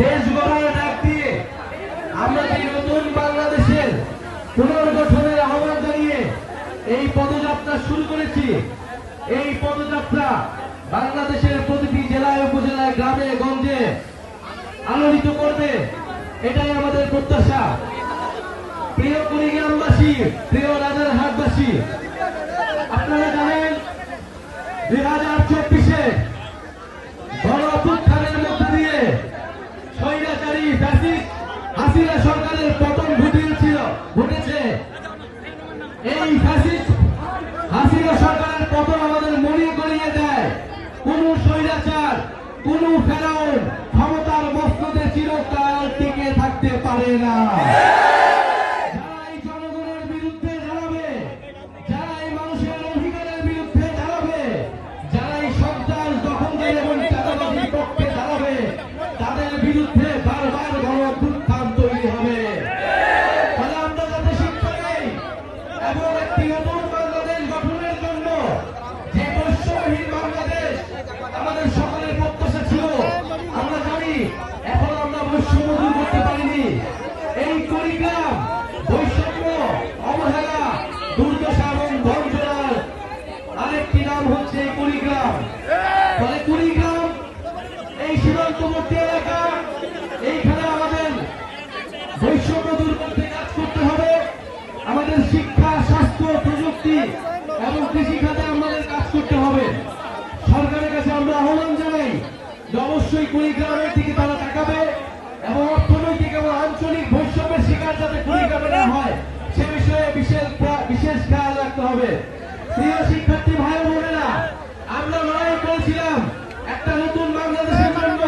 দেশ গড়ার ডাক দিয়ে আমরা যে নতুন বাংলাদেশের পুনর্গঠনের আহ্বান জানিয়ে এই পদযাত্রা শুরু করেছি, এই পদযাত্রা বাংলাদেশের প্রতিটি জেলায়, উপজেলায়, গ্রামে, গঞ্জে আলোড়িত করবে, এটাই আমাদের প্রত্যাশা। প্রিয় কুড়িগ্রামবাসী, প্রিয় রাজারহাটবাসী, আপনারা জানেন, দুই হাজার চব্বিশে গণ অভ্যুত্থানের মধ্য দিয়ে স্বৈরাচারী ফ্যাসিস্ট হাসিনা সরকারের পতন ঘটিয়েছিল, ঘটেছে। এই ফ্যাসিস্ট হাসিনা সরকারের পতন আমাদের মনে করিয়ে দেয়। কোন স্বৈরাচার, কোন ফেরাউন ক্ষমতার বস্তুতে চিরকাল টিকে থাকতে পারে না। বৈষম্য দূর কাজ করতে হবে। আমাদের শিক্ষা, স্বাস্থ্য, প্রযুক্তি এবং কৃষি খাতে আমাদের কাজ করতে হবে। সরকারের কাছে আমরা আহ্বান জানাই অবশ্যই কুড়িগ্রামের দিকে হবে। প্রিয় শিক্ষার্থী ভাই বোনেরা আমরা লড়াই করেছিলাম একটা নতুন বাংলাদেশের জন্য।